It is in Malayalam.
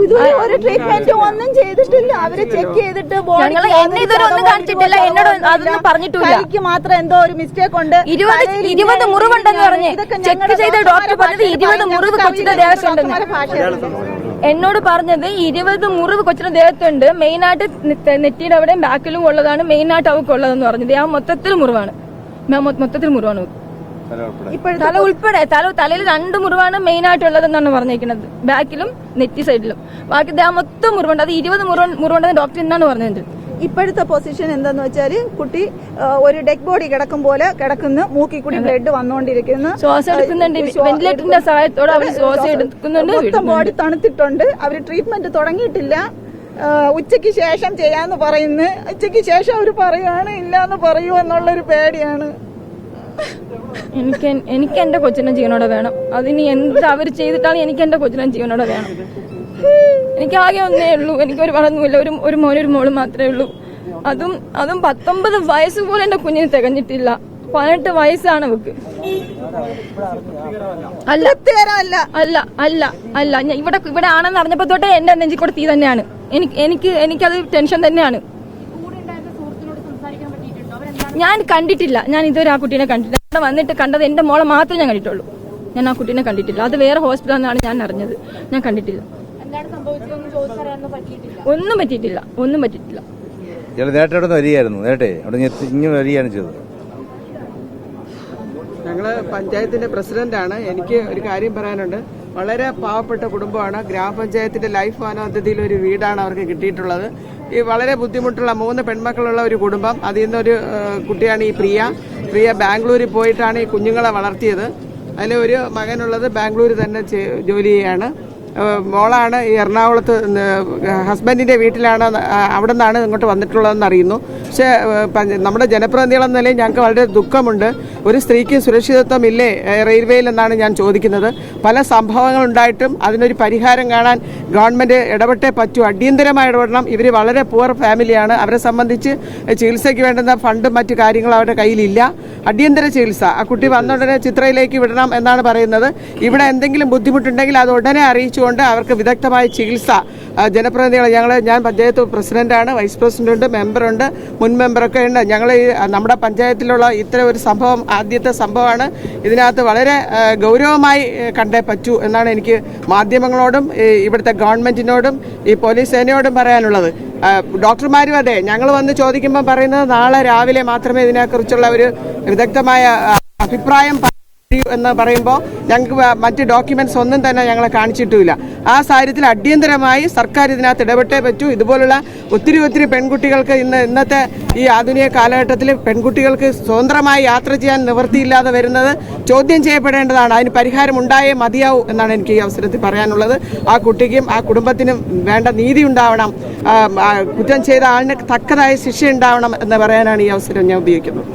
ഇതുവരെ ഒരു ട്രീറ്റ്മെന്റ് ഒന്നും ചെയ്തിട്ടില്ല. അവർ ചെക്ക് ചെയ്തിട്ട് ഒന്നും കാണിച്ചിട്ടില്ല. എന്നോട് അതൊന്നും പറഞ്ഞിട്ടില്ല. മാത്രം എന്തോ ഒരു മിസ്റ്റേക്ക് ഉണ്ട്. ഇരുപത് തലയിൽ ഇരുപത് ഇങ്ങനെ മുറിവുണ്ടെന്ന് പറഞ്ഞ് ചെക്ക് ചെയ്ത ഡോക്ടർ പറഞ്ഞത് ഇരുപത് മുറിവ് കൊച്ചിന്റെ ഭാഷയാണ്. എന്നോട് പറഞ്ഞത് ഇരുപത് മുറിവ് കൊച്ചിന്റെ ദേഹത്തുണ്ട്. മെയിൻ ആയിട്ട് നെ- നെറ്റിയുടെ അവിടെയും ബാക്കിലും ഉള്ളതാണ്. മെയിൻ ആയിട്ട് ഉള്ളതെന്ന് പറഞ്ഞത്. ആ മൊത്തത്തിൽ മുറിവാണ്. മൊത്തത്തിൽ മുറിവാണ് തല ഉൾപ്പെടെ. തല തലയിൽ രണ്ട് മുറിവാണ് മെയിൻ ആയിട്ടുള്ളതെന്നാണ് പറഞ്ഞിരിക്കുന്നത്. ബാക്കിലും നെറ്റി സൈഡിലും. ബാക്കി ദേഹം ആ മൊത്തം മുറിവുണ്ട്. അത് ഇരുപത് മുറിവ് മുറിവുണ്ടെന്ന് ഡോക്ടർ എന്നാണ് പറഞ്ഞത്. ഇപ്പോഴത്തെ പൊസിഷൻ എന്താന്ന് വെച്ചാൽ കുട്ടി ഒരു ഡെഡ് ബോഡി കിടക്കും പോലെ കിടക്കുന്ന. മൂക്കി കൂടി ബ്ലഡ് വന്നുകൊണ്ടിരിക്കുന്നു. ശ്വാസം എടുക്കുന്നുണ്ട്. വെന്റിലേറ്ററിന്റെ സഹായത്തോടെ അവർ ശ്വാസം എടുക്കുന്നുണ്ട് മൊത്തം ബോഡി തണുത്തിട്ടുണ്ട്. അവർ ട്രീറ്റ്മെന്റ് തുടങ്ങിയിട്ടില്ല. ഉച്ചയ്ക്ക് ഉച്ചയ്ക്ക് ശേഷം ചെയ്യാന്ന് പറയുന്നു. ഉച്ചയ്ക്ക് ശേഷം അവർ പറയുകയാണ് ഇല്ല എന്ന് പറയൂ എന്നുള്ളൊരു പേടിയാണ്. എനിക്ക് എനിക്ക് എന്റെ കൊച്ചിനെ ജീവനോടെ വേണം. അതിന് എന്ത് അവർ ചെയ്തിട്ടാണ് എനിക്ക് എന്റെ കൊച്ചിനെ ജീവനോടെ വേണം. എനിക്ക് ആകെ ഒന്നേ ഉള്ളൂ. എനിക്ക് ഒരു വളർന്നുമില്ല. ഒരു ഒരു മോനൊരു മോളും മാത്രമേ ഉള്ളൂ. അതും അതും പത്തൊമ്പത് വയസ്സ് പോലും എന്റെ കുഞ്ഞിന് തികഞ്ഞിട്ടില്ല. പതിനെട്ട് വയസ്സാണ് അവക്ക്. അല്ല. അല്ല അല്ല അല്ല. അല്ല ഇവിടെ ഇവിടെ ആണെന്ന് അറിഞ്ഞപ്പോ തൊട്ടേ എന്റെ നെഞ്ചിക്കൂടെ തീ തന്നെയാണ്. എനിക്ക് എനിക്ക് എനിക്കത് ടെൻഷൻ തന്നെയാണ്. ഞാൻ കണ്ടിട്ടില്ല. ഞാൻ ഇതുവരെ ആ കുട്ടീനെ കണ്ടിട്ടില്ല. ഇവിടെ വന്നിട്ട് കണ്ടത് എന്റെ മോളെ മാത്രമേ ഞാൻ കണ്ടിട്ടുള്ളൂ. ഞാൻ ആ കുട്ടീനെ കണ്ടിട്ടില്ല. അത് വേറെ ഹോസ്പിറ്റലിൽ നിന്നാണ് ഞാൻ അറിഞ്ഞത്. ഞാൻ കണ്ടിട്ടില്ല. ഒന്നും പറ്റിയിട്ടില്ല. ഒന്നും പറ്റിയിട്ടില്ല. നേരത്തെ അവിടെ നിന്ന് വരികയായിരുന്നു അവിടെ വരികയാണ് ചെയ്തത്. ഞങ്ങൾ പഞ്ചായത്തിന്റെ പ്രസിഡന്റാണ്. എനിക്ക് ഒരു കാര്യം പറയാനുണ്ട്. വളരെ പാവപ്പെട്ട കുടുംബമാണ്. ഗ്രാമപഞ്ചായത്തിന്റെ ലൈഫ് പദ്ധതിയിൽ ഒരു വീടാണ് അവർക്ക് കിട്ടിയിട്ടുള്ളത്. ഈ വളരെ ബുദ്ധിമുട്ടുള്ള മൂന്ന് പെൺമക്കളുള്ള ഒരു കുടുംബം. അതിൽ നിന്നൊരു കുട്ടിയാണ് ഈ പ്രിയ. പ്രിയ ബാംഗ്ലൂരിൽ പോയിട്ടാണ് ഈ കുഞ്ഞുങ്ങളെ വളർത്തിയത്. അതിൽ ഒരു മകനുള്ളത് ബാംഗ്ലൂർ തന്നെ ജോലി ചെയ്യാണ്. മോളാണ് ഈ എറണാകുളത്ത് ഹസ്ബൻഡിന്റെ വീട്ടിലാണ് അവിടെ നിന്നാണ് ഇങ്ങോട്ട് വന്നിട്ടുള്ളതെന്ന് അറിയുന്നു. പക്ഷേ നമ്മുടെ ജനപ്രതിനിധികളെന്ന നിലയിൽ ഞങ്ങൾക്ക് വളരെ ദുഃഖമുണ്ട്. ഒരു സ്ത്രീക്ക് സുരക്ഷിതത്വം ഇല്ലേ റെയിൽവേയിൽ എന്നാണ് ഞാൻ ചോദിക്കുന്നത്. പല സംഭവങ്ങൾ ഉണ്ടായിട്ടും അതിനൊരു പരിഹാരം കാണാൻ ഗവൺമെന്റ് ഇടപെട്ടേ പറ്റൂ. അടിയന്തരമായി ഇടപെടണം. ഇവർ വളരെ പുവർ ഫാമിലിയാണ് അവരെ സംബന്ധിച്ച് ചികിത്സയ്ക്ക് വേണ്ടുന്ന ഫണ്ടും മറ്റു കാര്യങ്ങളും അവരുടെ കയ്യിലില്ല. അടിയന്തര ചികിത്സ. ആ കുട്ടി വന്നുടനെ ചിത്രയിലേക്ക് വിടണം എന്നാണ് പറയുന്നത്. ഇവിടെ എന്തെങ്കിലും ബുദ്ധിമുട്ടുണ്ടെങ്കിൽ അത് ഉടനെ അറിയിച്ചുകൊണ്ട് അവർക്ക് വിദഗ്ധമായ ചികിത്സ ജനപ്രതിനിധികൾ ഞങ്ങൾ ഞാൻ പഞ്ചായത്ത് പ്രസിഡന്റാണ് വൈസ് പ്രസിഡന്റുണ്ട് മെമ്പറുണ്ട് മുൻ മെമ്പറൊക്കെ ഉണ്ട് ഞങ്ങൾ നമ്മുടെ പഞ്ചായത്തിലുള്ള ഇത്തരം ഒരു സംഭവം ആദ്യത്തെ സംഭവമാണ്. ഇതിനകത്ത് വളരെ ഗൗരവമായി കണ്ടേ പറ്റൂ എന്നാണ് എനിക്ക് മാധ്യമങ്ങളോടും ഇവിടുത്തെ ഗവൺമെന്റിനോടും ഈ പോലീസ് സേനയോടും പറയാനുള്ളത്. ഡോക്ടർമാരും അതെ ഞങ്ങൾ വന്ന് ചോദിക്കുമ്പോൾ പറയുന്നത് നാളെ രാവിലെ മാത്രമേ ഇതിനെക്കുറിച്ചുള്ള ഒരു വിദഗ്ധമായ അഭിപ്രായം എന്ന് പറയുമ്പോൾ ഞങ്ങൾക്ക് മറ്റ് ഡോക്യുമെന്റ്സ് ഒന്നും തന്നെ ഞങ്ങളെ കാണിച്ചിട്ടുമില്ല. ആ സാഹചര്യത്തിൽ അടിയന്തരമായി സർക്കാർ ഇതിനകത്ത് ഇടപെട്ടേ പറ്റൂ. ഇതുപോലുള്ള ഒത്തിരി ഒത്തിരി പെൺകുട്ടികൾക്ക് ഇന്ന് ഇന്നത്തെ ഈ ആധുനിക കാലഘട്ടത്തിൽ പെൺകുട്ടികൾക്ക് സ്വതന്ത്രമായി യാത്ര ചെയ്യാൻ നിവൃത്തിയില്ലാതെ വരുന്നത് ചോദ്യം ചെയ്യപ്പെടേണ്ടതാണ്. അതിന് പരിഹാരം ഉണ്ടായേ മതിയാവൂ എന്നാണ് എനിക്ക് ഈ അവസരത്തിൽ പറയാനുള്ളത്. ആ കുട്ടിക്കും ആ കുടുംബത്തിനും വേണ്ട നീതി ഉണ്ടാവണം. കുറ്റം ചെയ്ത ആളിന് തക്കതായ ശിക്ഷ ഉണ്ടാവണം എന്ന് പറയാനാണ് ഈ അവസരം ഞാൻ ഉപയോഗിക്കുന്നത്.